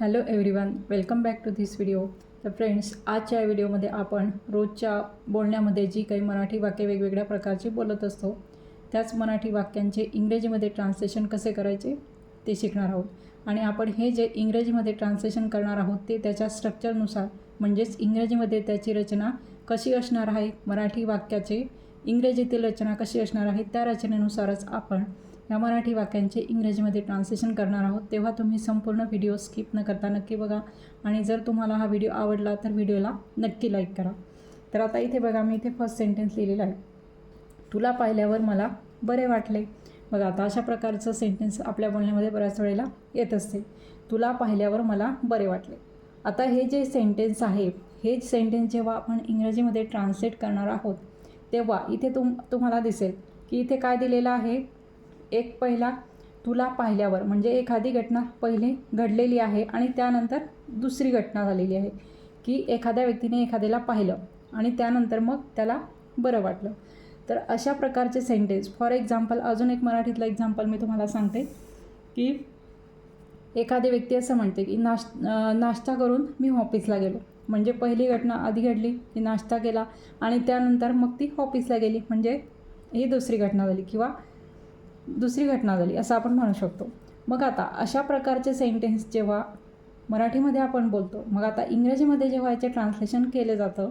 Hello everyone welcome back to this video तर friends आजच्या व्हिडिओमध्ये आपण रोजच्या बोलण्यामध्ये जी काही मराठी वाक्य वेगवेगळ्या प्रकारची बोलत असतो त्याच मराठी वाक्यांचे इंग्रजीमध्ये ट्रान्सलेशन कसे करायचे ते शिकणार आहोत. आणि आपण हे जे इंग्रजीमध्ये ट्रान्सलेशन करणार आहोत ते त्याच्या स्ट्रक्चरनुसार म्हणजेच इंग्रजीमध्ये त्याची रचना कशी असणार आहे मराठी वाक्याचे इंग्रजीतील रचना कशी असणार आहे त्या रचनेनुसारच आपण या मराठी वाक्यांचे इंग्रजीमध्ये ट्रान्सलेशन करणार आहोत तेव्हा तुम्ही संपूर्ण व्हिडिओ स्किप न करता नक्की बघा. आणि जर तुम्हाला हा व्हिडिओ आवडला तर व्हिडिओला नक्की लाईक करा. तर आता इथे बघा मी इथे फर्स्ट सेंटेन्स लिहिलेला आहे. तुला पाहिल्यावर मला बरे वाटले. बघा आता अशा प्रकारचं सेंटेन्स आपल्या बोलण्यामध्ये बऱ्याच वेळेला येत असते. तुला पाहिल्यावर मला बरे वाटले. आता हे जे सेंटेन्स आहे हे सेंटेन्स जेव्हा आपण इंग्रजीमध्ये ट्रान्सलेट करणार आहोत तेव्हा इथे तुम तुम्हाला दिसेल की इथे काय दिलेलं आहे? एक पहिला तुला पाहिल्यावर म्हणजे एखादी घटना पहिली घडलेली आहे आणि त्यानंतर दुसरी घटना झालेली आहे की एखाद्या व्यक्तीने एखाद्याला पाहिलं आणि त्यानंतर मग त्याला बरं वाटलं. तर अशा प्रकारचे सेंटेन्स फॉर एक्झाम्पल अजून एक मराठीतलं एक्झाम्पल मी तुम्हाला सांगते की एखादी व्यक्ती असं म्हणते की नाश नाश्ता करून मी ऑफिसला गेलो. म्हणजे पहिली घटना आधी घडली की नाश्ता केला आणि त्यानंतर मग ती ऑफिसला गेली. म्हणजे ही दुसरी घटना झाली. किंवा दुसरी घटना झाली असं आपण म्हणू शकतो. मग आता अशा प्रकारचे सेंटेन्स जेव्हा मराठीमध्ये आपण बोलतो मग आता इंग्रजीमध्ये जेव्हा याचे ट्रान्सलेशन केलं जातं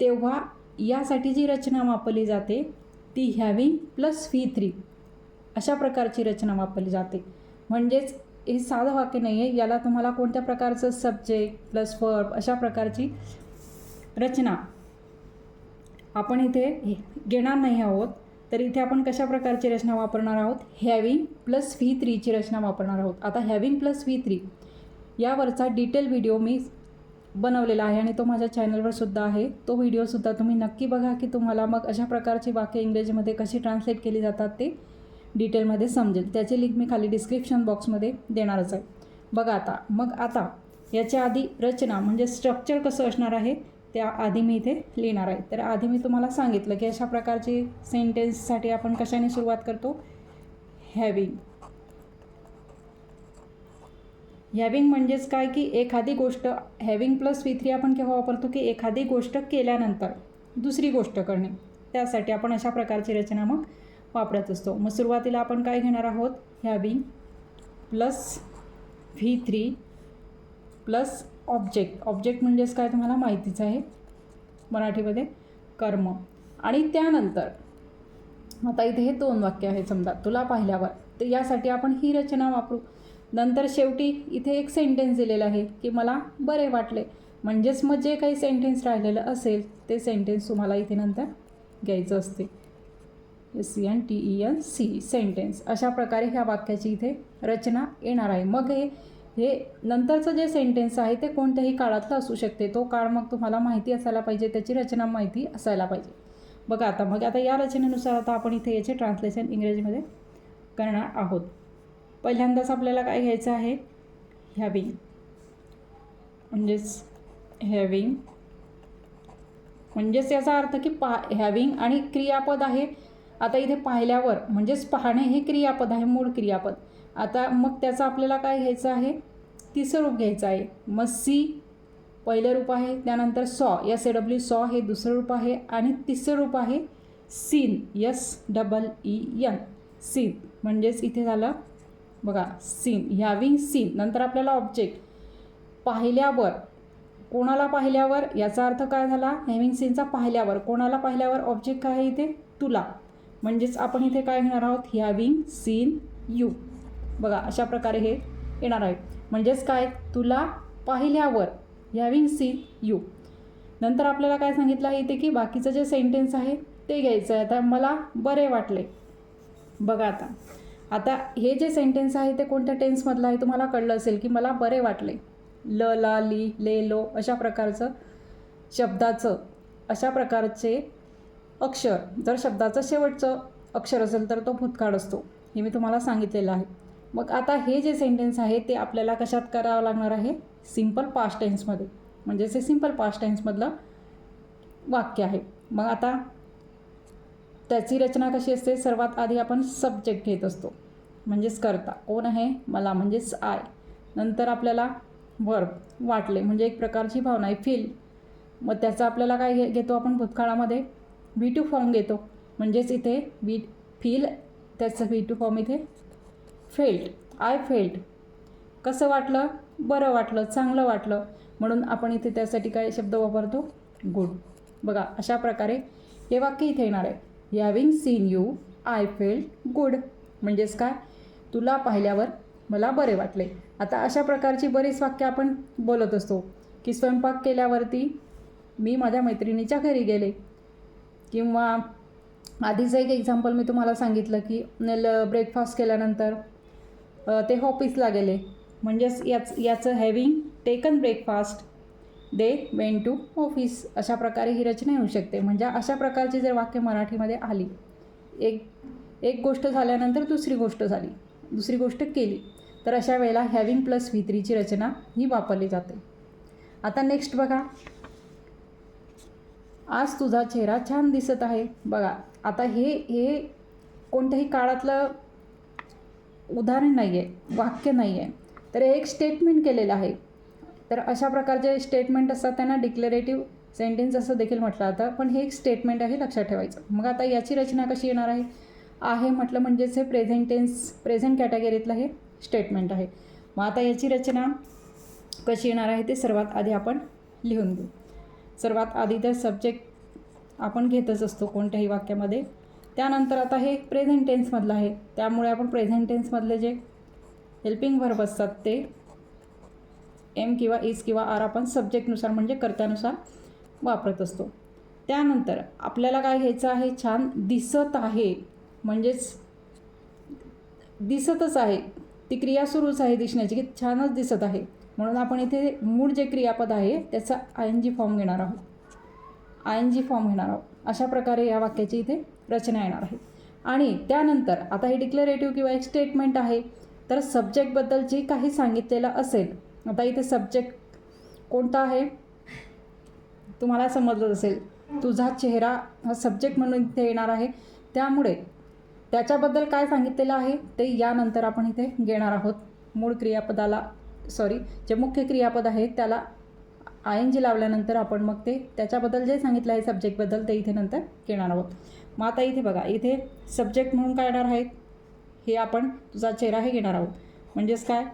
तेव्हा यासाठी जी रचना वापरली जाते ती हॅविंग प्लस व्ही थ्री अशा प्रकारची रचना वापरली जाते. म्हणजेच हे साधं वाक्य नाही आहे याला तुम्हाला कोणत्या प्रकारचं सब्जेक्ट प्लस वर्ब अशा प्रकारची रचना आपण इथे घेणार नाही आहोत. तर इथे आपण कशा प्रकारची रचना वापरणार आहोत? हॅविंग प्लस व्ही थ्रीची रचना वापरणार आहोत. आता हॅविंग प्लस व्ही थ्री यावरचा डिटेल व्हिडिओ मी बनवलेला आहे आणि तो माझ्या चॅनलवर सुद्धा आहे. तो व्हिडिओसुद्धा तुम्ही नक्की बघा की तुम्हाला मग अशा प्रकारची वाक्य इंग्रजीमध्ये कशी ट्रान्सलेट केली जातात ते डिटेलमध्ये समजेल. त्याची लिंक मी खाली डिस्क्रिप्शन बॉक्समध्ये देणारच आहे. बघा आता मग आता याच्या आधी रचना म्हणजे स्ट्रक्चर कसं असणार आहे? त्या आधी मी इथे लिहिणार आहे. तर आधी मी तुम्हाला सांगितलं की अशा प्रकारची सेंटेन्ससाठी आपण कशाने सुरुवात करतो? हॅविंग. हॅविंग म्हणजेच काय? की एखादी गोष्ट हॅविंग प्लस वी थ्री आपण केव्हा वापरतो? की एखादी गोष्ट केल्यानंतर दुसरी गोष्ट करणे. त्यासाठी आपण अशा प्रकारची रचना मग वापरत असतो. मग सुरुवातीला आपण काय घेणार आहोत? Having plus V three plus object. Object म्हणजेच काय तुम्हाला माहितीच आहे? मराठीमध्ये कर्म. आणि त्यानंतर आता इथे हे दोन वाक्य आहेत समजा तुला पाहिल्यावर. तर यासाठी आपण ही रचना वापरू. नंतर शेवटी इथे एक सेंटेन्स दिलेलं आहे की मला बरे वाटले. म्हणजेच मग जे काही सेंटेन्स राहिलेलं असेल ते सेंटेन्स तुम्हाला इथे नंतर घ्यायचं असते. S C N T E N C sentence अशा प्रकारे ह्या वाक्याची इथे रचना येणार आहे. मग हे हे नंतरचं जे सेंटेन्स आहे ते कोणत्याही काळातलं असू शकते. तो काळ मग तुम्हाला माहिती असायला पाहिजे त्याची रचना माहिती असायला पाहिजे. बघा आता मग आता या रचनेनुसार आता आपण इथे याचे ट्रान्सलेशन इंग्रजीमध्ये करणार आहोत. पहिल्यांदाच आपल्याला काय घ्यायचं आहे? हॅविंग म्हणजेच हॅविंग म्हणजेच याचा अर्थ की पा हॅविंग आणि क्रियापद आहे. आता इथे पाहिल्यावर म्हणजेच पाहणे हे क्रियापद आहे मूळ क्रियापद. आता मग त्याचं आपल्याला काय घ्यायचं आहे? तिसरं रूप घ्यायचं आहे. मग सी पहिलं रूप आहे त्यानंतर saw. S A W saw हे दुसरं रूप आहे आणि तिसरं रूप आहे seen. S double E N seen. म्हणजेच इथे झालं बघा सीन. ह्याविंग सीन. नंतर आपल्याला ऑब्जेक्ट. पाहिल्यावर कोणाला पाहिल्यावर याचा अर्थ काय झाला? हॅविंग सीनचा पाहिल्यावर. कोणाला पाहिल्यावर ऑब्जेक्ट काय आहे इथे? तुला. म्हणजेच आपण इथे काय घेणार आहोत? Having seen you. बघा अशा प्रकारे हे येणार आहे. म्हणजेच काय? तुला पाहिल्यावर हॅविंग सीन यू नंतर आपल्याला काय सांगितलं आहे इथे की बाकीचं जे सेंटेन्स आहे ते घ्यायचं आहे. आता मला बरे वाटले. बघा आता. आता हे जे सेंटेन्स आहे ते कोणत्या टेन्समधलं आहे? तुम्हाला कळलं असेल की मला बरे वाटले. ल ला ली ले लो अशा प्रकारचं शब्दाचं अशा प्रकारचे अक्षर. जर शब्दाचं शेवटचं अक्षर असेल तर तो भूतकाळ असतो. हे मी तुम्हाला सांगितलेलं आहे. मग आता हे जे सेंटेन्स आहे ते आपल्याला कशात करावं लागणार आहे? सिंपल पास्ट टेन्समध्ये म्हणजेच हे सिंपल पास्ट टेन्समधलं वाक्य आहे. मग आता त्याची रचना कशी असते? सर्वात आधी आपण सब्जेक्ट घेत असतो. म्हणजेच करता. कोण आहे? मला. म्हणजेच आय नंतर आपल्याला वर्ब वाटले. म्हणजे एक प्रकारची भावना आहे. फील मग त्याचा आपल्याला काय घे घेतो आपण भूतकाळामध्ये? व्ही टू फॉर्म घेतो. म्हणजेच इथे वी फील त्याचं व्ही टू फॉर्म इथे फेल्ट आय फेल्ट कसं वाटलं? बरं वाटलं चांगलं वाटलं. म्हणून आपण इथे त्यासाठी काय शब्द वापरतो? गुड. बघा अशा प्रकारे हे वाक्य इथे येणार आहे. Having seen you I felt good म्हणजेच काय? तुला पाहिल्यावर मला बरे वाटले. आता अशा प्रकारची बरीच वाक्य आपण बोलत असतो की स्वयंपाक केल्यावरती मी माझ्या मैत्रिणीच्या घरी गेले. किंवा आधीचं एक एक्झाम्पल मी तुम्हाला सांगितलं की ल ब्रेकफास्ट केल्यानंतर ते ऑफिसला गेले. म्हणजेच याच याचं having taken breakfast they went to office अशा प्रकारे ही रचना येऊ शकते. म्हणजे अशा प्रकारची जर वाक्य मराठीमध्ये आली एक एक गोष्ट झाल्यानंतर दुसरी गोष्ट झाली दुसरी गोष्ट केली तर अशा वेळेला हॅविंग प्लस व्ही थ्रीची रचना ही वापरली जाते. आता नेक्स्ट बघा. आज तुझा चेहरा छान दिसत आहे. बघा आता हे हे कोणत्याही काळातलं उदाहरण नाही आहे वाक्य नाही आहे तर हे एक स्टेटमेंट केलेलं आहे. तर अशा प्रकारचे स्टेटमेंट असतात त्यांना डिक्लेरेटिव्ह सेंटेन्स असं देखील म्हटलं जातं. पण हे एक स्टेटमेंट आहे लक्षात ठेवायचं. मग आता याची रचना कशी येणार आहे? आहे म्हटलं म्हणजेच हे प्रेझेंट टेन्स प्रेझेंट कॅटेगरीतलं हे स्टेटमेंट आहे. मग आता याची रचना कशी येणार आहे ते सर्वात आधी आपण लिहून घेऊ. सर्वात आधी तर सब्जेक्ट आपण घेतच असतो कोणत्याही वाक्यामध्ये. त्यानंतर आता हे प्रेझेंट टेन्समधलं आहे. त्यामुळे आपण प्रेझेंट टेन्समधले जे हेल्पिंग व्हर्ब असतात ते एम किंवा इज किंवा आर आपण सब्जेक्टनुसार म्हणजे कर्त्यानुसार वापरत असतो. त्यानंतर आपल्याला काय घ्यायचं आहे? छान दिसत आहे. म्हणजेच दिसतच आहे. ती क्रिया सुरूच आहे दिसण्याची की छानच दिसत आहे. म्हणून आपण इथे मूळ जे क्रियापद आहे त्याचा आय एन जी फॉर्म घेणार आहोत. आय एन जी फॉर्म घेणार आहोत. अशा प्रकारे या वाक्याची इथे रचना येणार आहे. आणि त्यानंतर आता हे डिक्लेरेटिव्ह किंवा एक स्टेटमेंट आहे. तर सब्जेक्टबद्दल जे काही सांगितलेलं असेल आता इथे सब्जेक्ट कोणता आहे? तुम्हाला समजलं असेल. तुझा चेहरा हा सब्जेक्ट म्हणून इथे येणार आहे. त्यामुळे त्याच्याबद्दल काय सांगितलेलं आहे? ते यानंतर आपण इथे घेणार आहोत. मूळ क्रियापदाला सॉरी जे मुख्य क्रियापद आहे त्याला आय एन जी लावल्यानंतर आपण मग ते त्याच्याबद्दल जे सांगितलं आहे सब्जेक्टबद्दल ते इथे नंतर घेणार आहोत. मग आता इथे बघा इथे सब्जेक्ट म्हणून काय येणार आहेत? हे आपण तुझा चेहरा हे घेणार आहोत. म्हणजेच काय?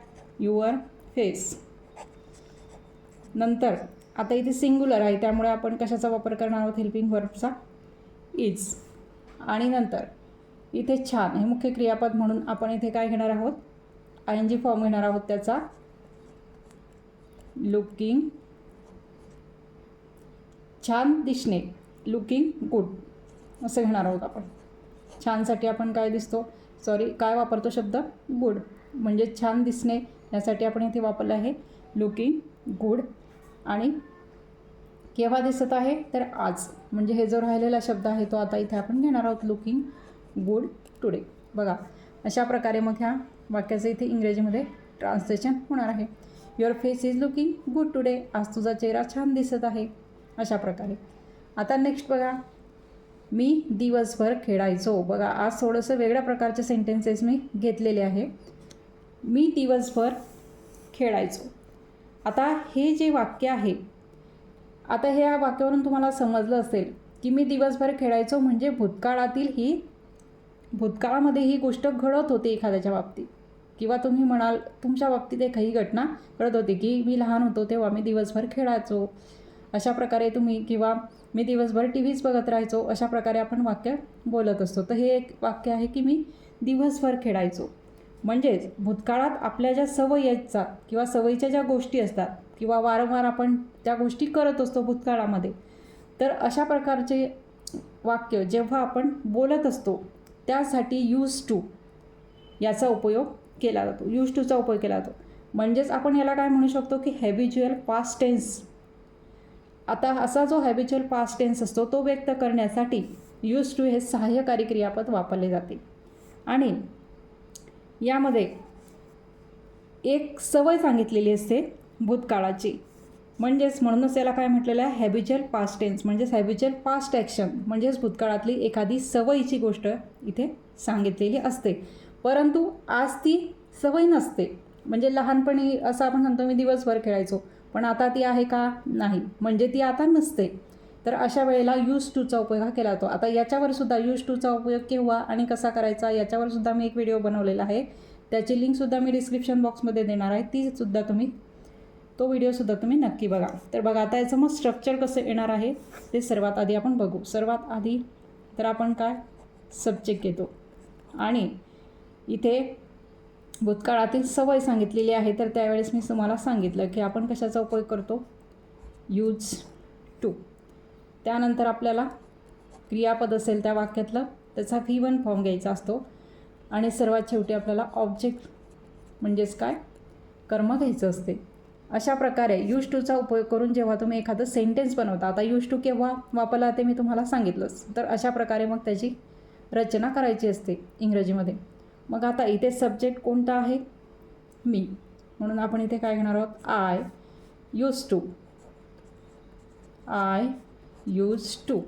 युअर फेस नंतर आता इथे सिंग्युलर आहे त्यामुळे आपण कशाचा वापर करणार आहोत? हेल्पिंग वर्बचा इज आणि नंतर इथे छान हे मुख्य क्रियापद म्हणून आपण इथे काय घेणार आहोत? आय एन जी फॉर्म घेणार आहोत त्याचा. लुकिंग छान दिसणे. लुकिंग गुड असं घेणार आहोत आपण. छानसाठी आपण काय दिसतो? सॉरी काय वापरतो शब्द? गुड म्हणजे छान दिसणे यासाठी आपण इथे वापरलं आहे. लुकिंग गुड आणि केव्हा दिसत आहे? तर आज. म्हणजे हे जो राहिलेला शब्द आहे तो आता इथे आपण घेणार आहोत. लुकिंग गुड टुडे बघा अशा प्रकारे मग ह्या वाक्याचं इथे इंग्रजीमध्ये ट्रान्सलेशन होणार आहे. Your face is looking good today आज तुझा चेहरा छान दिसत आहे. अशा प्रकारे. आता नेक्स्ट बघा. मी दिवसभर खेळायचो. बघा आज थोडंसं वेगळ्या प्रकारचे सेंटेन्सेस मी घेतलेले आहे. मी दिवसभर खेळायचो. आता हे जे वाक्य आहे आता हे या वाक्यावरून तुम्हाला समजलं असेल की मी दिवसभर खेळायचो म्हणजे भूतकाळातील ही भूतकाळामध्ये ही गोष्ट घडत होती एखाद्याच्या बाबतीत. किंवा तुम्ही म्हणाल तुमच्या बाबतीत एखादी घटना घडत होती की मी लहान होतो तेव्हा मी दिवसभर खेळायचो. अशा प्रकारे तुम्ही किंवा मी दिवसभर टी व्हीच बघत राहायचो अशा प्रकारे आपण वाक्य बोलत असतो. तर हे एक वाक्य आहे की मी दिवसभर खेळायचो. म्हणजेच भूतकाळात आपल्या ज्या सवयी आहेत किंवा सवयीच्या ज्या गोष्टी असतात किंवा वारंवार आपण त्या गोष्टी करत असतो भूतकाळामध्ये तर अशा प्रकारचे वाक्य जेव्हा आपण बोलत असतो त्यासाठी यूज टू याचा उपयोग केला जातो. यूज टूचा उपयोग केला जातो. म्हणजेच आपण याला काय म्हणू शकतो की हॅबिज्युअल पास्ट टेन्स आता असा जो हॅबिच्युअल पास्ट टेन्स असतो तो व्यक्त करण्यासाठी यूज टू हे सहाय्यकारी क्रियापद वापरले जाते. आणि यामध्ये एक सवय सांगितलेली असते भूतकाळाची. म्हणजेच म्हणूनच याला काय म्हटलेलं आहे? हॅबिच्युअल पास्ट टेन्स म्हणजेच हॅबिच्युअल पास्ट ॲक्शन म्हणजेच भूतकाळातली एखादी सवयीची गोष्ट इथे सांगितलेली असते. परंतु आज ती सवय नसते. म्हणजे लहानपणी असं आपण सांगतो मी दिवसभर खेळायचो. पण आता ती आहे का? नाही. म्हणजे ती आता नसते. तर अशा वेळेला यूज टूचा उपयोग हा केला जातो. आता याच्यावर सुद्धा यूज टूचा उपयोग केव्हा आणि कसा करायचा याच्यावर सुद्धा मी एक व्हिडिओ बनवलेला आहे. त्याची लिंकसुद्धा मी डिस्क्रिप्शन बॉक्समध्ये देणार आहे. ती सुद्धा तुम्ही तो व्हिडिओसुद्धा तुम्ही नक्की बघा. तर बघा आता याचं मग स्ट्रक्चर कसं येणार आहे ते सर्वात आधी आपण बघू. सर्वात आधी तर आपण काय? सब्जेक्ट घेतो. आणि इथे भूतकाळातील सवय सांगितलेली आहे तर त्यावेळेस मी तुम्हाला सांगितलं की आपण कशाचा उपयोग करतो? यूज टू त्यानंतर आपल्याला क्रियापद असेल त्या वाक्यातलं त्याचा व्ही वन फॉर्म घ्यायचा असतो. आणि सर्वात शेवटी आपल्याला ऑब्जेक्ट म्हणजेच काय? कर्म घ्यायचं असते. अशा प्रकारे यूज टूचा उपयोग करून जेव्हा तुम्ही एखादं सेंटेन्स बनवता आता यूज टू केव्हा वापरला ते मी तुम्हाला सांगितलंच. तर अशा प्रकारे मग त्याची रचना करायची असते इंग्रजीमध्ये. मग आता इथे सब्जेक्ट कोणता आहे? मी. म्हणून आपण इथे काय घेणार आहोत? I use to I use to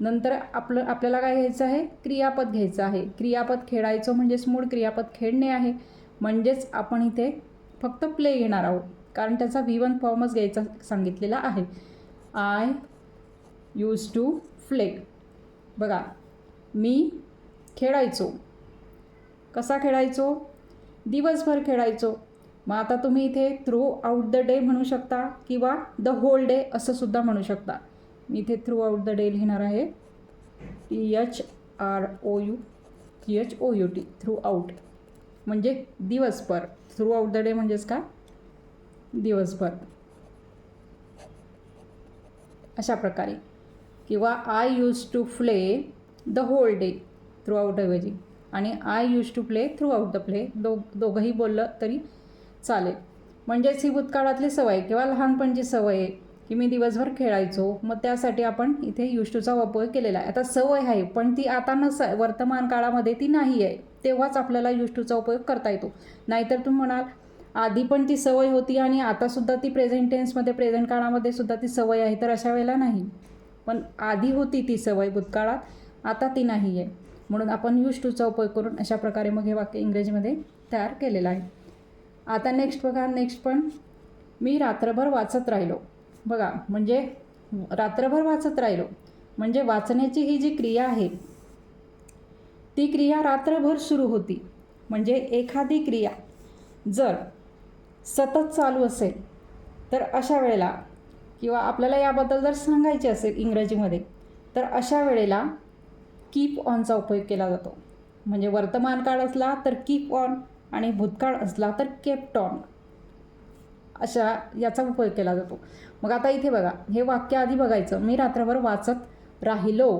नंतर आपलं आपल्याला काय घ्यायचं आहे? क्रियापद घ्यायचं आहे. क्रियापद खेळायचं म्हणजेच मूळ क्रियापद खेळणे आहे. म्हणजेच आपण इथे फक्त प्ले घेणार आहोत. कारण त्याचा व्ही वन फॉर्मच घ्यायचा सांगितलेला आहे. आय यूज टू फ्ले बघा मी खेळायचो. कसा खेळायचो? दिवसभर खेळायचो. मग आता तुम्ही इथे थ्रू आउट द डे म्हणू शकता किंवा द होल डे असं सुद्धा म्हणू शकता. मी इथे थ्रू आउट द डे लिहिणार आहे. T H R O U T H O U T throughout म्हणजे दिवसभर. थ्रू आउट द डे म्हणजेच का दिवसभर. अशा प्रकारे. किंवा I use to play the whole day throughout ऐवजी आणि I use to play throughout the play दो दोघंही बोललं तरी चालेल. म्हणजेच ही भूतकाळातली सवय किंवा लहानपणची सवय आहे की मी दिवसभर खेळायचो मग त्यासाठी आपण इथे यूज टूचा उपयोग केलेला आहे. आता सवय आहे पण ती आता नस वर्तमान काळामध्ये ती नाही आहे. तेव्हाच आपल्याला यूज टूचा उपयोग करता येतो. नाहीतर तुम्ही म्हणाल आधी पण ती सवय होती आणि आतासुद्धा ती प्रेझेंट टेन्समध्ये प्रेझेंट काळामध्ये सुद्धा ती सवय आहे तर अशा वेळेला नाही. पण आधी होती ती सवय भूतकाळात आता ती नाही आहे. म्हणून आपण यूज टूचा उपयोग करून अशा प्रकारे मग हे वाक्य इंग्रजीमध्ये तयार केलेलं आहे. आता नेक्स्ट बघा नेक्स्ट पण मी रात्रभर वाचत राहिलो. बघा म्हणजे रात्रभर वाचत राहिलो. म्हणजे वाचण्याची ही जी क्रिया आहे ती क्रिया रात्रभर सुरू होती. म्हणजे एखादी क्रिया जर सतत चालू असेल तर अशा वेळेला किंवा आपल्याला याबद्दल जर सांगायचे असेल इंग्रजीमध्ये तर अशा वेळेला कीप ऑनचा उपयोग केला जातो. म्हणजे वर्तमान काळ असला तर कीप ऑन आणि भूतकाळ असला तर केप्ट ऑन अशा याचा उपयोग केला जातो. मग आता इथे बघा हे वाक्य आधी बघायचं. मी रात्रभर वाचत राहिलो.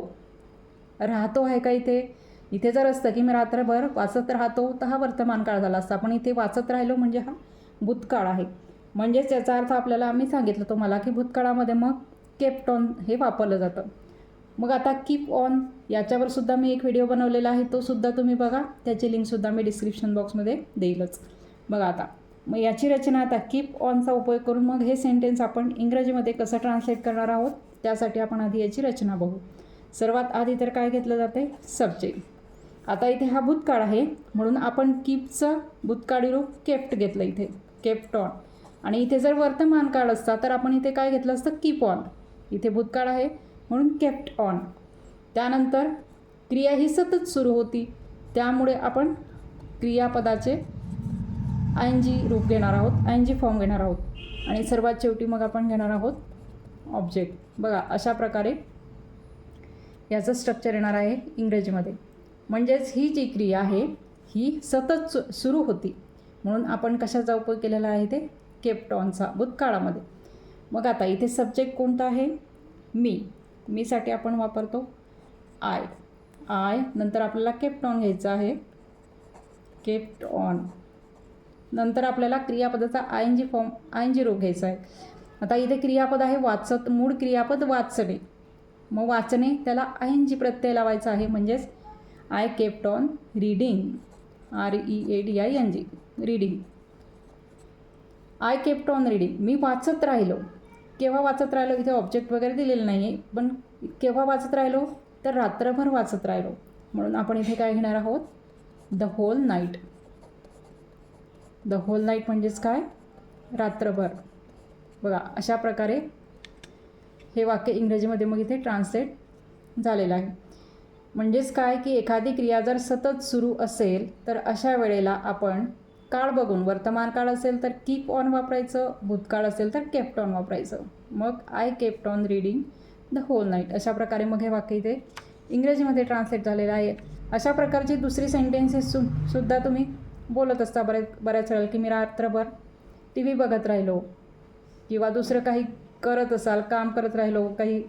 राहतो आहे का इथे? इथे जर असतं की मी रात्रभर वाचत राहतो तर हा वर्तमान काळ झाला असता. पण इथे वाचत राहिलो म्हणजे हा भूतकाळ आहे. म्हणजेच याचा अर्थ आपल्याला आम्ही सांगितलं तुम्हाला की भूतकाळामध्ये मग केपटॉन हे वापरलं जातं. मग आता कीप ऑन याच्यावर सुद्धा मी एक व्हिडिओ बनवलेला आहे. तो सुद्धा तुम्ही बघा. त्याची लिंकसुद्धा मी डिस्क्रिप्शन बॉक्समध्ये देईलच. बघा आता. मग याची रचना आता कीप ऑनचा उपयोग करून मग हे सेंटेन्स आपण इंग्रजीमध्ये कसं ट्रान्सलेट करणार आहोत? त्यासाठी आपण आधी याची रचना बघू. सर्वात आधी तर काय घेतलं जाते सब्जेक्ट आता इथे हा भूतकाळ आहे. म्हणून आपण कीपचं भूतकाळी रूप केप्ट घेतलं इथे. केप्ट ऑन आणि इथे जर वर्तमान काळ असता तर आपण इथे काय घेतलं असतं? कीप ऑन इथे भूतकाळ आहे. म्हणून केप्ट ऑन त्यानंतर क्रिया ही सतत सुरू होती. त्यामुळे आपण क्रियापदाचे आय एन जी रूप घेणार आहोत आय एन जी फॉर्म घेणार आहोत. आणि सर्वात शेवटी मग आपण घेणार आहोत ऑब्जेक्ट बघा अशा प्रकारे याचं स्ट्रक्चर येणार आहे इंग्रजीमध्ये. म्हणजेच ही जी क्रिया आहे ही सतत सु सुरू होती. म्हणून आपण कशाचा उपयोग केलेला आहे ते केप्टॉनचा भूतकाळामध्ये. मग आता इथे सब्जेक्ट कोणता आहे? मी. मीसाठी आपण वापरतो आय. आय नंतर आपल्याला केप्टॉन घ्यायचं आहे. केप्ट ऑन नंतर आपल्याला क्रियापदाचा I N G form I N G रोग घ्यायचा आहे. आता इथे क्रियापद आहे वाचत मूळ क्रियापद वाचणे. मग वाचणे त्याला आय एन जी प्रत्यय लावायचा आहे म्हणजेच I kept on reading R E A D I N G reading I kept on reading मी वाचत राहिलो. केव्हा वाचत राहिलो इथे ऑब्जेक्ट वगैरे दिलेलं नाही आहे पण केव्हा वाचत राहिलो तर रात्रभर वाचत राहिलो. म्हणून आपण इथे काय घेणार आहोत? The whole night the whole night म्हणजेच काय? रात्रभर. बघा अशा प्रकारे हे वाक्य इंग्रजीमध्ये मग इथे ट्रान्सलेट झालेलं आहे. म्हणजेच काय? की एखादी क्रिया जर सतत सुरू असेल तर अशा वेळेला आपण काळ बघून वर्तमान काळ असेल तर कीप ऑन वापरायचं भूतकाळ असेल तर केप्ट ऑन वापरायचं. मग I kept on reading the whole night अशा प्रकारे मग हे वाक्य इथे इंग्रजीमध्ये ट्रान्सलेट झालेलं आहे. अशा प्रकारची दुसरी सेंटेन्सेस सु सुद्धा तुम्ही बोलत असता बऱ्याच बऱ्याच वेळेला की मी रात्रभर टी व्ही बघत राहिलो किंवा दुसरं काही करत असाल काम करत राहिलो काही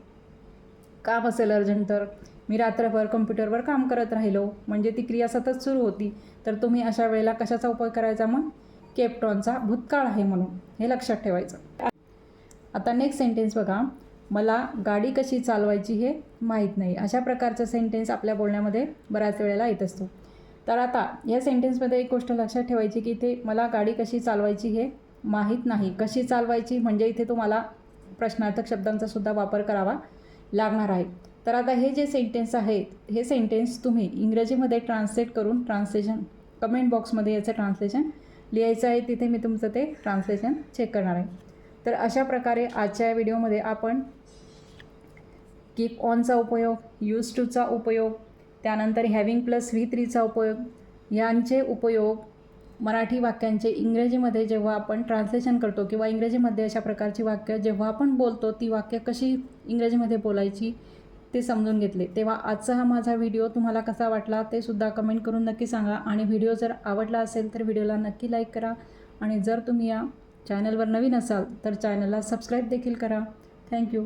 काम असेल अर्जंट तर मी रात्रभर कम्प्युटरवर काम करत राहिलो. म्हणजे ती क्रिया सतत सुरू होती. तर तुम्ही अशा वेळेला कशाचा उपयोग करायचा मग केप्टॉनचा भूतकाळ आहे म्हणून. हे लक्षात ठेवायचं. आता नेक्स्ट सेंटेन्स बघा. मला गाडी कशी चालवायची हे माहीत नाही. अशा प्रकारचा सेंटेन्स आपल्या बोलण्यामध्ये बऱ्याच वेळेला येत असतो. तर आता या सेंटेन्समध्ये एक गोष्ट लक्षात ठेवायची की इथे मला गाडी कशी चालवायची हे माहीत नाही. कशी चालवायची? म्हणजे इथे तुम्हाला प्रश्नार्थक शब्दांचा सुद्धा वापर करावा लागणार आहे. तर आता हे जे सेंटेन्स आहेत हे सेंटेन्स तुम्ही इंग्रजीमध्ये ट्रान्सलेट करून ट्रान्सलेशन कमेंट बॉक्समध्ये याचं ट्रान्सलेशन लिहायचं आहे तिथे मी तुमचं ते ट्रान्सलेशन चेक करणार आहे. तर अशा प्रकारे आजच्या या व्हिडिओमध्ये आपण कीप ऑनचा उपयोग यूज टूचा उपयोग त्यानंतर हॅविंग प्लस व्ही थ्रीचा उपयोग यांचे उपयोग मराठी वाक्यांचे इंग्रजीमध्ये जेव्हा आपण ट्रान्सलेशन करतो किंवा इंग्रजीमध्ये अशा प्रकारची वाक्य जेव्हा आपण बोलतो ती वाक्य कशी इंग्रजीमध्ये बोलायची ते समजून घेतले. तेव्हा आजचा हा माझा व्हिडिओ तुम्हाला कसा वाटला ते सुद्धा कमेंट करून नक्की सांगा. आणि व्हिडिओ जर आवडला असेल तर व्हिडिओला नक्की लाईक करा. आणि जर तुम्ही या चॅनलवर नवीन असाल तर चॅनलला सबस्क्राईब देखील करा. थँक्यू